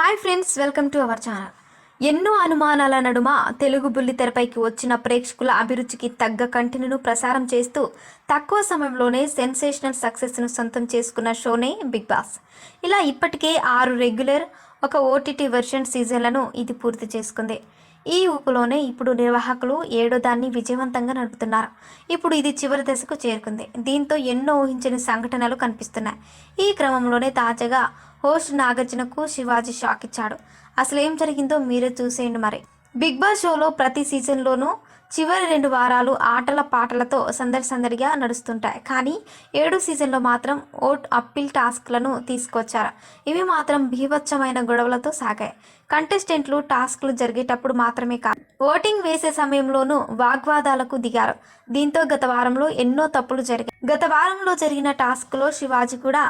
Hi friends welcome to our channel. ఎన్నో అనుమానాల నడుమ తెలుగు బుల్లి తెరపైకి వచ్చిన ప్రేక్షకుల అభిరుచికి తగ్గ కంటెంట్ను ప్రసారం చేస్తూ తక్కువ సమయంలోనే సెన్సేషనల్ సక్సెస్ను సొంతం చేసుకున్న షోనే బిగ్ బాస్. ఇలా ఇప్పటికే ఆరు రెగ్యులర్ ఒక ఓటీటీ వెర్షన్ సీజన్లను ఇది పూర్తి చేసుకుంది. ఈ ఊపులోనే ఇప్పుడు నిర్వాహకులు ఏడో దాన్ని విజయవంతంగా నడుపుతున్నారు. ఇప్పుడు ఇది చివరి దశకు చేరుకుంది. దీంతో ఎన్నో ఊహించని సంఘటనలు కనిపిస్తున్నాయి. ఈ క్రమంలోనే తాజాగా హోస్ట్ నాగార్జునకు శివాజీ షాక్ ఇచ్చాడు. అసలు ఏం జరిగిందో మీరే చూసేయండి మరి. బిగ్ బాస్ షోలో ప్రతి సీజన్లోనూ చివరి రెండు వారాలు ఆటల పాటలతో సందడి సందడిగా నడుస్తుంటాయి. కానీ ఏడు సీజన్లో మాత్రం ఓట్ అప్పీల్ టాస్క్లను తీసుకొచ్చారు. ఇవి మాత్రం భీభత్సమైన గొడవలతో సాగాయి. కంటెస్టెంట్లు టాస్క్లు జరిగేటప్పుడు మాత్రమే కాదు ఓటింగ్ వేసే సమయంలోనూ వాగ్వాదాలకు దిగారు. దీంతో గత వారంలో ఎన్నో తప్పులు జరిగాయి. గత వారంలో జరిగిన టాస్క్లో శివాజీ కూడా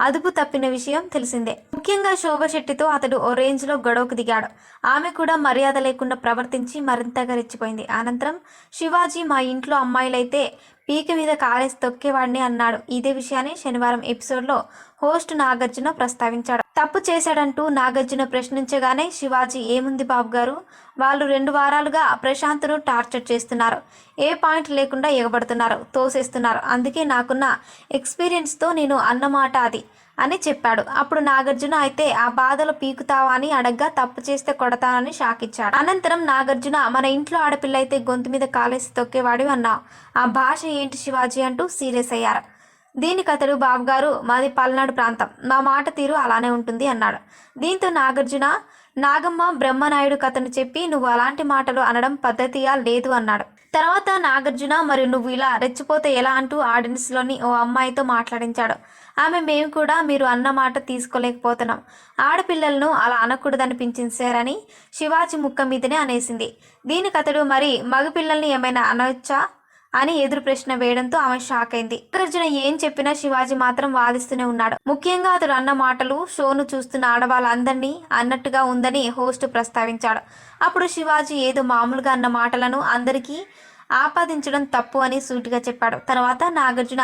అదుపు తప్పిన విషయం తెలిసిందే. ముఖ్యంగా శోభ శెట్టితో అతడు ఓ రేంజ్లో గొడవకు దిగాడు. ఆమె కూడా మర్యాద లేకుండా ప్రవర్తించి మరింతగా రెచ్చిపోయింది. అనంతరం శివాజీ మా ఇంట్లో అమ్మాయిలైతే పీక మీద కాలేసి తొక్కేవాడిని అన్నాడు. ఇదే విషయాన్ని శనివారం ఎపిసోడ్లో హోస్ట్ నాగార్జున ప్రస్తావించాడు. తప్పు చేశాడంటూ నాగార్జున ప్రశ్నించగానే శివాజీ ఏముంది బాబు గారు? వాళ్ళు రెండు వారాలుగా ప్రశాంత్ను టార్చర్ చేస్తున్నారు. ఏ పాయింట్ లేకుండా ఎగబడుతున్నారు తోసేస్తున్నారు. అందుకే నాకున్న ఎక్స్పీరియన్స్తో నేను అన్నమాట అది. అని చెప్పాడు. అప్పుడు నాగార్జున అయితే ఆ బాధలు పీకుతావా అని అడగ్గా తప్పు చేస్తే కొడతానని షాక్ ఇచ్చాడు అనంతరం నాగార్జున మన ఇంట్లో ఆడపిల్ల అయితే గొంతు మీద కాలేసి తొక్కేవాడి అన్నా. ఆ భాష ఏంటి శివాజీ? అంటూ సీరియస్ అయ్యారు. దీనికి అతడు బాబుగారు మాది పల్నాడు ప్రాంతం. మా మాట తీరు అలానే ఉంటుంది అన్నాడు. దీంతో నాగార్జున నాగమ్మ బ్రహ్మనాయుడు కథను చెప్పి నువ్వు అలాంటి మాటలు అనడం పద్ధతిగా లేదు అన్నాడు. తర్వాత నాగార్జున మరి నువ్వు ఇలా రెచ్చిపోతే ఎలా అంటూ ఆడియన్స్లోని ఓ అమ్మాయితో మాట్లాడించాడు. ఆమె మేము కూడా మీరు అన్న మాట తీసుకోలేకపోతున్నాం. ఆడపిల్లలను అలా అనకూడదనిపించించారని శివాజీ ముక్క మీదనే అనేసింది. దీనికి అతడు మరి మగపిల్లల్ని ఏమైనా అనవచ్చా అని ఎదురు ప్రశ్న వేయడంతో ఆమె షాక్ అయింది. నాగార్జున ఏం చెప్పినా శివాజీ మాత్రం వాదిస్తూనే ఉన్నాడు. ముఖ్యంగా అతడు అన్న మాటలు షోను చూస్తున్న ఆడవాళ్ళందరినీ అన్నట్టుగా ఉందని హోస్ట్ ప్రస్తావించాడు. అప్పుడు శివాజీ ఏదో మామూలుగా అన్న మాటలను అందరికీ ఆపాదించడం తప్పు అని సూటిగా చెప్పాడు. తర్వాత నాగార్జున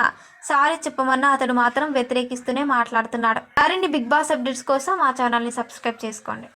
సారీ చెప్పమన్నా అతడు మాత్రం వ్యతిరేకిస్తూనే మాట్లాడుతున్నాడు. మరిన్ని బిగ్ బాస్ అప్డేట్స్ కోసం మా ఛానల్ని సబ్స్క్రైబ్ చేసుకోండి.